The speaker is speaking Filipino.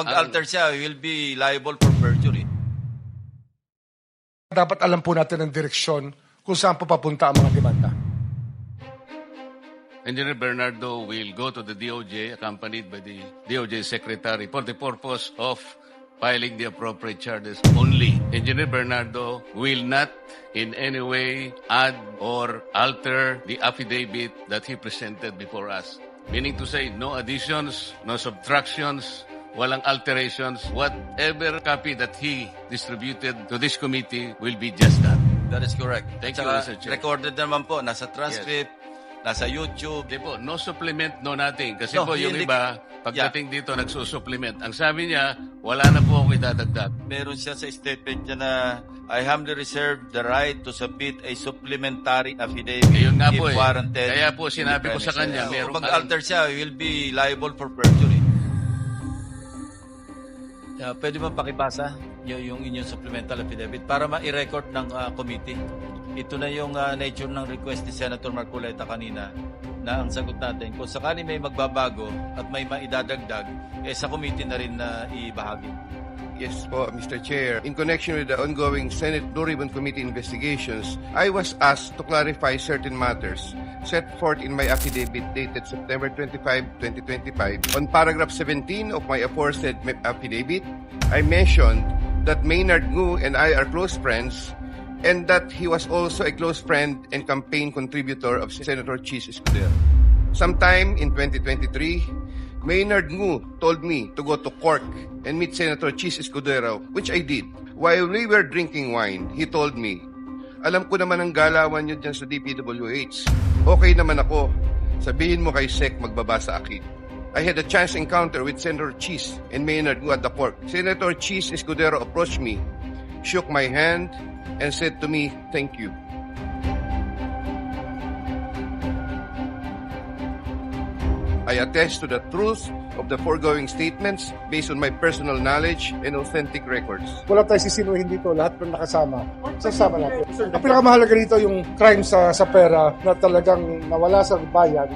mag-alter siya, he will be liable for perjury. Dapat alam po natin ang direksyon kung saan po papunta ang mga demanda. Engineer Bernardo will go to the DOJ accompanied by the DOJ Secretary for the purpose of filing the appropriate charges only. Engineer Bernardo will not in any way add or alter the affidavit that he presented before us. Meaning to say, no additions, no subtractions, walang alterations. Whatever copy that he distributed to this committee will be just that. That is correct. Thank At you, saka, Mr. Chair. recorded naman po, nasa transcript, nasa YouTube. Hindi po, no supplement, no nothing. Kasi No, po yung hindi- iba, pagdating dito, nagsusupplement. Ang sabi niya, wala na po ako idadagdag. Meron siya sa statement niya na I humbly reserve the right to submit a supplementary affidavit Ayun nga if po eh. warranted. Kaya po sinabi ko sa kanya, meron mag-alter siya, he will be liable for perjury. Yeah, pwede mo pakibasa yung, inyong supplemental affidavit para ma-record ng ah, committee. Ito na yung ah, nature ng request ni Senator Marcoleta kanina na ang sagot natin. Kung sakali may magbabago at may maidadagdag, eh sa committee na rin na ibahagi. Yes po, Mr. Chair. In connection with the ongoing Senate Blue Committee investigations, I was asked to clarify certain matters set forth in my affidavit dated September 25, 2025. On paragraph 17 of my aforesaid affidavit, I mentioned that Maynard Ngu and I are close friends and that he was also a close friend and campaign contributor of Senator Chis Escudero. Sometime in 2023, Maynard Ngu told me to go to Cork and meet Senator Chis Escudero, which I did. While we were drinking wine, he told me, alam ko naman ang galawan nyo dyan sa DPWH. Okay naman ako. Sabihin mo kay Sec magbaba sa akin. I had a chance encounter with Senator Chis and Maynard Ngu at the Cork. Senator Chis Escudero approached me, shook my hand, and said to me, thank you. I attest to the truth of the foregoing statements based on my personal knowledge and authentic records. Wala tayong sisinuhin dito, lahat ng nakasama. Sasama natin. Ang pinakamahalaga rito yung crime sa, sa pera na talagang nawala sa bayan